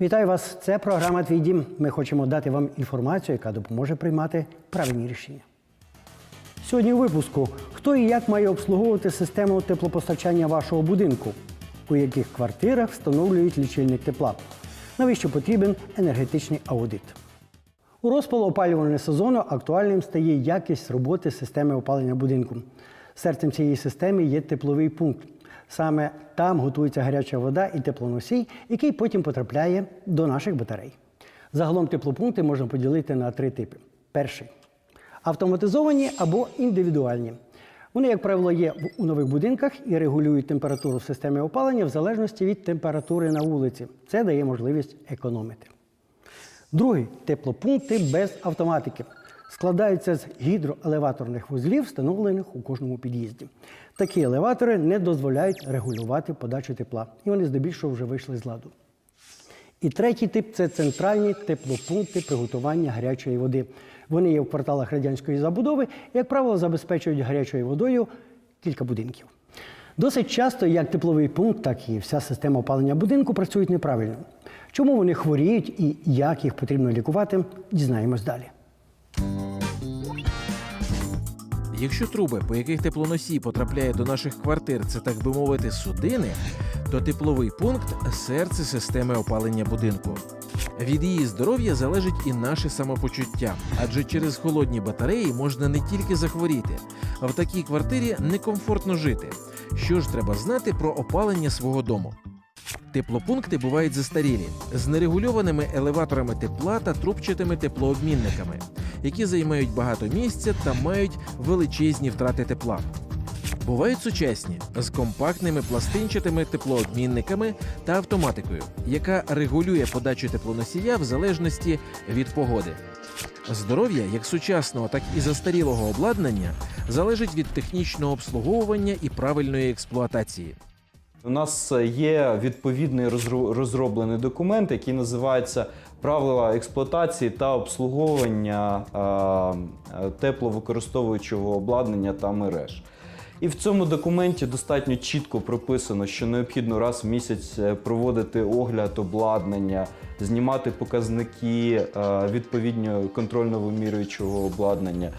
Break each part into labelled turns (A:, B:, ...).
A: Вітаю вас! Це програма Твій дім. Ми хочемо дати вам інформацію, яка допоможе приймати правильні рішення. Сьогодні у випуску хто і як має обслуговувати систему теплопостачання вашого будинку, у яких квартирах встановлюють лічильник тепла, навіщо потрібен енергетичний аудит. У розпал опалювального сезону актуальним стає якість роботи системи опалення будинку. Серцем цієї системи є тепловий пункт. Саме там готується гаряча вода і теплоносій, який потім потрапляє до наших батарей. Загалом теплопункти можна поділити на три типи. Перший автоматизовані або індивідуальні. Вони, як правило, є у нових будинках і регулюють температуру системи опалення в залежності від температури на вулиці. Це дає можливість економити. Другий теплопункти без автоматики. Складаються з гідроелеваторних вузлів, встановлених у кожному під'їзді. Такі елеватори не дозволяють регулювати подачу тепла, і вони здебільшого вже вийшли з ладу. І третій тип це центральні теплопункти приготування гарячої води. Вони є в кварталах радянської забудови і, як правило, забезпечують гарячою водою кілька будинків. Досить часто як тепловий пункт, так і вся система опалення будинку працюють неправильно. Чому вони хворіють і як їх потрібно лікувати, дізнаємось далі.
B: Якщо труби, по яких теплоносій потрапляє до наших квартир, це так би мовити, судини, то тепловий пункт серце системи опалення будинку. Від її здоров'я залежить і наше самопочуття, адже через холодні батареї можна не тільки захворіти, а в такій квартирі некомфортно жити. Що ж треба знати про опалення свого дому? Теплопункти бувають застарілі з нерегульованими елеваторами тепла та трубчатими теплообмінниками, які займають багато місця та мають величезні втрати тепла. Бувають сучасні з компактними пластинчатими теплообмінниками та автоматикою, яка регулює подачу теплоносія в залежності від погоди. Здоров'я як сучасного, так і застарілого обладнання залежить від технічного обслуговування і правильної експлуатації.
C: У нас є відповідний розроблений документ, який називається Правила експлуатації та обслуговування е, тепловикористовуючого обладнання та мереж. І в цьому документі достатньо чітко прописано, що необхідно раз в місяць е, проводити огляд обладнання, знімати показники е, відповідно контрольно-вимірюючого обладнання,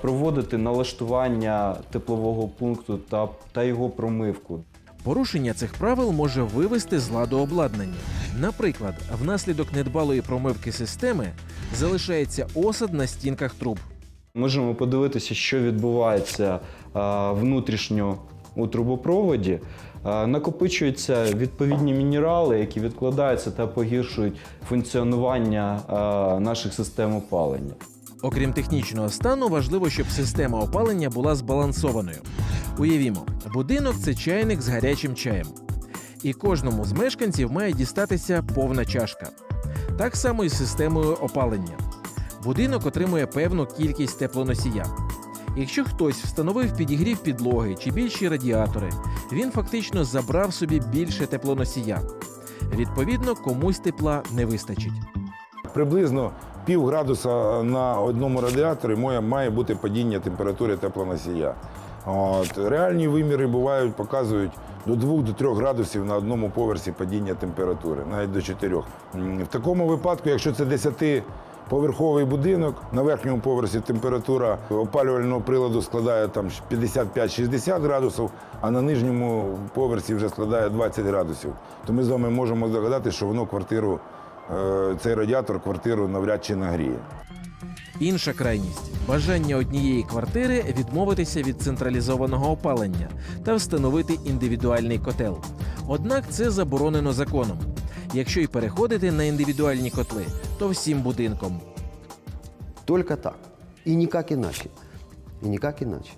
C: проводити налаштування теплового пункту та, та його промивку.
B: Порушення цих правил може вивести з ладу обладнання. Наприклад, внаслідок недбалої промивки системи залишається осад на стінках труб.
C: Можемо подивитися, що відбувається внутрішньо у трубопроводі. Накопичуються відповідні мінерали, які відкладаються та погіршують функціонування наших систем опалення.
B: Окрім технічного стану, важливо, щоб система опалення була збалансованою. Уявімо, будинок це чайник з гарячим чаєм. І кожному з мешканців має дістатися повна чашка. Так само і з системою опалення. Будинок отримує певну кількість теплоносія. Якщо хтось встановив підігрів підлоги чи більші радіатори, він фактично забрав собі більше теплоносія. Відповідно, комусь тепла не вистачить.
D: Приблизно пів градуса на одному радіаторі має, бути падіння температури теплоносія. От, реальні виміри бувають, показують до 2-3 градусів на одному поверсі падіння температури, навіть до 4. В такому випадку, якщо це 10-поверховий будинок, на верхньому поверсі температура опалювального приладу складає там 55-60 градусів, а на нижньому поверсі вже складає 20 градусів, то ми з вами можемо здогадати, що воно квартиру цей радіатор квартиру навряд чи нагріє.
B: Інша крайність бажання однієї квартири відмовитися від централізованого опалення та встановити індивідуальний котел. Однак це заборонено законом. Якщо й переходити на індивідуальні котли, то всім будинком.
E: Только так. И никак иначе. И никак иначе.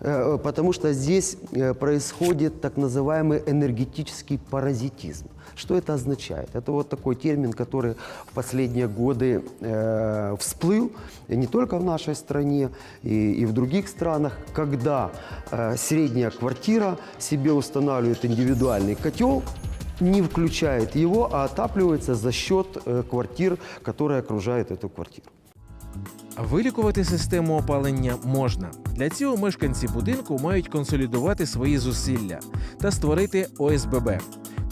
E: Э, э, Потому что здесь э, происходит так называемый энергетический паразитизм. Что это означает? Это вот такой термин, который в последние годы э, всплыл не только в нашей стране, и, и в других странах, когда э, средняя квартира себе устанавливает индивидуальный котел, не включает его, а отапливается за счет э, квартир, которые окружают эту квартиру.
B: Вилікувати систему опалення можна. Для цього мешканці будинку мають консолідувати свої зусилля та створити ОСББ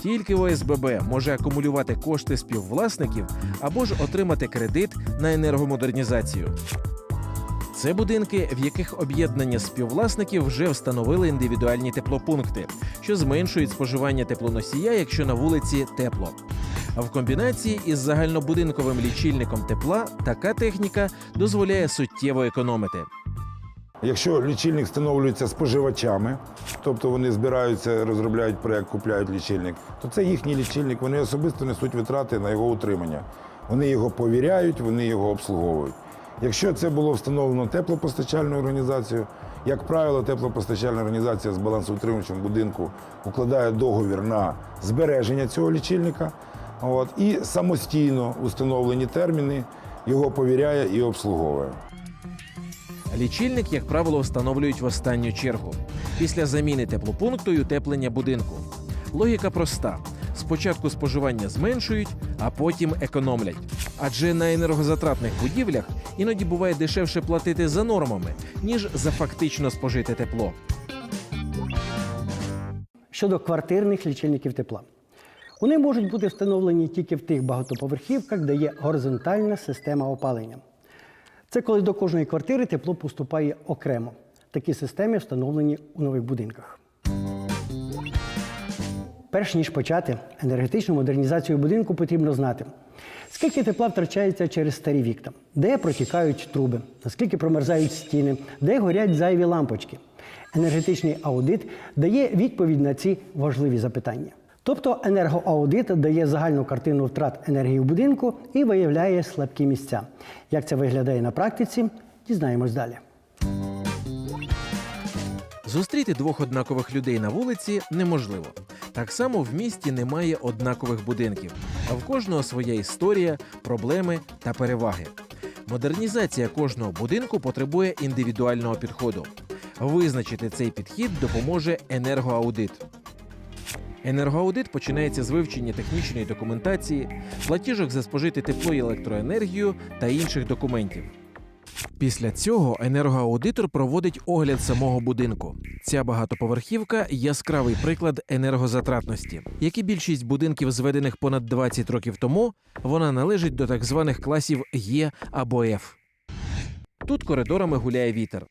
B: Тільки ОСББ може акумулювати кошти співвласників або ж отримати кредит на енергомодернізацію. Це будинки, в яких об'єднання співвласників вже встановили індивідуальні теплопункти, що зменшують споживання теплоносія, якщо на вулиці тепло. А в комбінації із загальнобудинковим лічильником тепла така техніка дозволяє суттєво економити.
D: Якщо лічильник встановлюється споживачами, тобто вони збираються, розробляють проєкт, купляють лічильник, то це їхній лічильник, вони особисто несуть витрати на його утримання. Вони його повіряють, вони його обслуговують. Якщо це було встановлено теплопостачальною організацією, як правило, теплопостачальна організація з балансоутримувачем будинку укладає договір на збереження цього лічильника от, і самостійно установлені терміни його повіряє і обслуговує.
B: Лічильник, як правило, встановлюють в останню чергу після заміни теплопункту і утеплення будинку. Логіка проста: спочатку споживання зменшують, а потім економлять. Адже на енергозатратних будівлях іноді буває дешевше платити за нормами, ніж за фактично спожите тепло.
A: Щодо квартирних лічильників тепла. Вони можуть бути встановлені тільки в тих багатоповерхівках, де є горизонтальна система опалення. Це коли до кожної квартири тепло поступає окремо. Такі системи встановлені у нових будинках. Перш ніж почати енергетичну модернізацію будинку, потрібно знати, скільки тепла втрачається через старі вікна, де протікають труби, наскільки промерзають стіни, де горять зайві лампочки. Енергетичний аудит дає відповідь на ці важливі запитання. Тобто енергоаудит дає загальну картину втрат енергії в будинку і виявляє слабкі місця. Як це виглядає на практиці, дізнаємось далі.
B: Зустріти двох однакових людей на вулиці неможливо. Так само в місті немає однакових будинків, а в кожного своя історія, проблеми та переваги. Модернізація кожного будинку потребує індивідуального підходу. Визначити цей підхід допоможе енергоаудит. Енергоаудит починається з вивчення технічної документації, платіжок за спожите тепло і електроенергію та інших документів. Після цього енергоаудитор проводить огляд самого будинку. Ця багатоповерхівка яскравий приклад енергозатратності. Як і більшість будинків, зведених понад 20 років тому, вона належить до так званих класів Е або Ф. Тут коридорами гуляє вітер.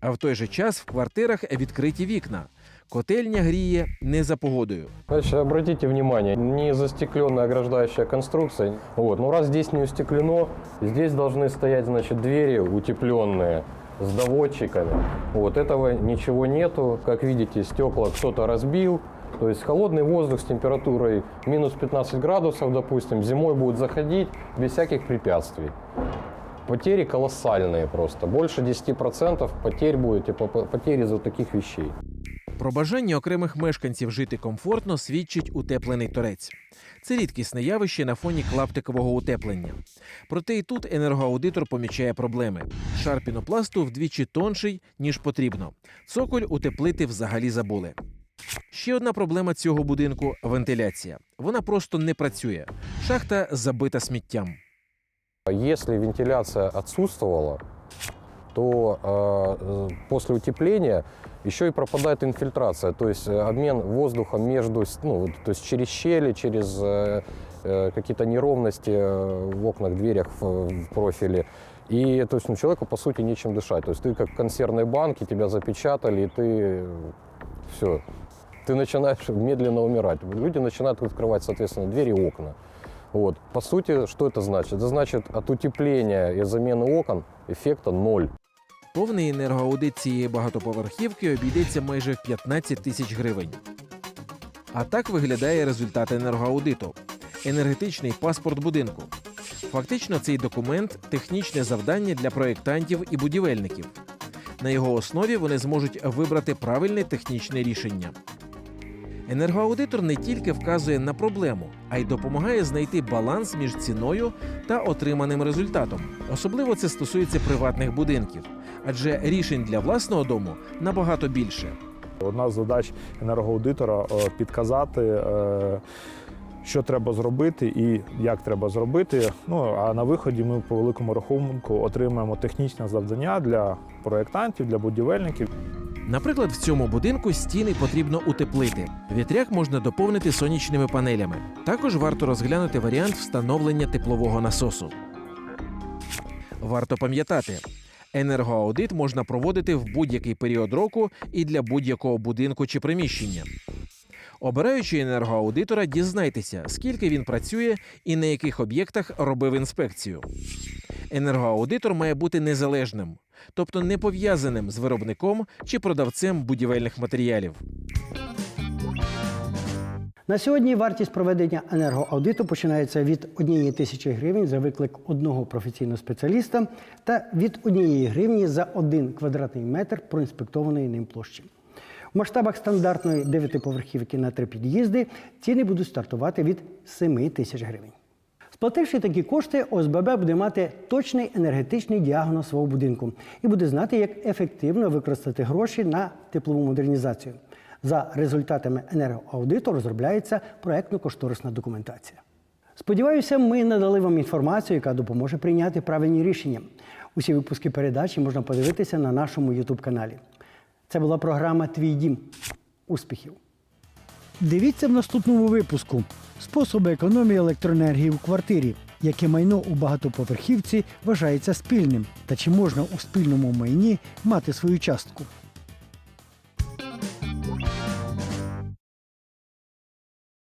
B: А в той же час в квартирах відкриті вікна. Котельня гріє не за погодою.
F: Значит, обратите внимание, не застекленная ограждающая конструкция. Вот. Но раз здесь не устеклено, здесь должны стоять, значит, двери утепленные с доводчиками. Вот этого ничего нету. Как видите, стекла кто-то разбил. То есть холодный воздух с температурой минус 15 градусов, допустим, зимой будет заходить без всяких препятствий. Потери колоссальные просто. Больше 10% потерь будет, типа, по- потери из-за вот таких вещей.
B: Про бажання окремих мешканців жити комфортно свідчить утеплений торець. Це рідкісне явище на фоні клаптикового утеплення. Проте і тут енергоаудитор помічає проблеми. Шар пінопласту вдвічі тонший, ніж потрібно. Цоколь утеплити взагалі забули. Ще одна проблема цього будинку вентиляція. Вона просто не працює. Шахта забита сміттям.
F: Если вентиляция отсутствовала, то э, э, после утепления еще и пропадает инфильтрация, то есть э, обмен воздухом между, ну, то есть через щели, через э, э, какие-то неровности э, в окнах, дверях, в, в профиле. И то есть ну, человеку по сути нечем дышать. То есть ты как в консервной банке, тебя запечатали, и ты все, ты начинаешь медленно умирать. Люди начинают открывать, соответственно, двери и окна. Вот. По сути, что это значит? Это значит, от утепления и замены окон эффекта ноль.
B: Повний енергоаудит цієї багатоповерхівки обійдеться майже в 15 тисяч гривень. А так виглядає результат енергоаудиту енергетичний паспорт будинку. Фактично, цей документ технічне завдання для проєктантів і будівельників. На його основі вони зможуть вибрати правильне технічне рішення. Енергоаудитор не тільки вказує на проблему, а й допомагає знайти баланс між ціною та отриманим результатом. Особливо це стосується приватних будинків, адже рішень для власного дому набагато більше.
G: Одна з задач енергоаудитора е, підказати, е, що треба зробити і як треба зробити. Ну а на виході ми по великому рахунку отримаємо технічне завдання для проєктантів, для будівельників.
B: Наприклад, в цьому будинку стіни потрібно утеплити. Вітряк можна доповнити сонячними панелями. Також варто розглянути варіант встановлення теплового насосу. Варто пам'ятати, енергоаудит можна проводити в будь-який період року і для будь-якого будинку чи приміщення. Обираючи енергоаудитора, дізнайтеся, скільки він працює і на яких об'єктах робив інспекцію. Енергоаудитор має бути незалежним, тобто не пов'язаним з виробником чи продавцем будівельних матеріалів.
A: На сьогодні вартість проведення енергоаудиту починається від 1 тисячі гривень за виклик одного професійного спеціаліста та від 1 гривні за один квадратний метр проінспектованої ним площі. В масштабах стандартної дев'ятиповерхівки на три під'їзди ціни будуть стартувати від 7 тисяч гривень. Сплативши такі кошти, ОСББ буде мати точний енергетичний діагноз свого будинку і буде знати, як ефективно використати гроші на теплову модернізацію. За результатами енергоаудиту розробляється проектно-кошторисна документація. Сподіваюся, ми надали вам інформацію, яка допоможе прийняти правильні рішення. Усі випуски передачі можна подивитися на нашому youtube каналі. Це була програма Твій дім. Успіхів! Дивіться в наступному випуску способи економії електроенергії в квартирі, яке майно у багатоповерхівці вважається спільним, та чи можна у спільному майні мати свою частку.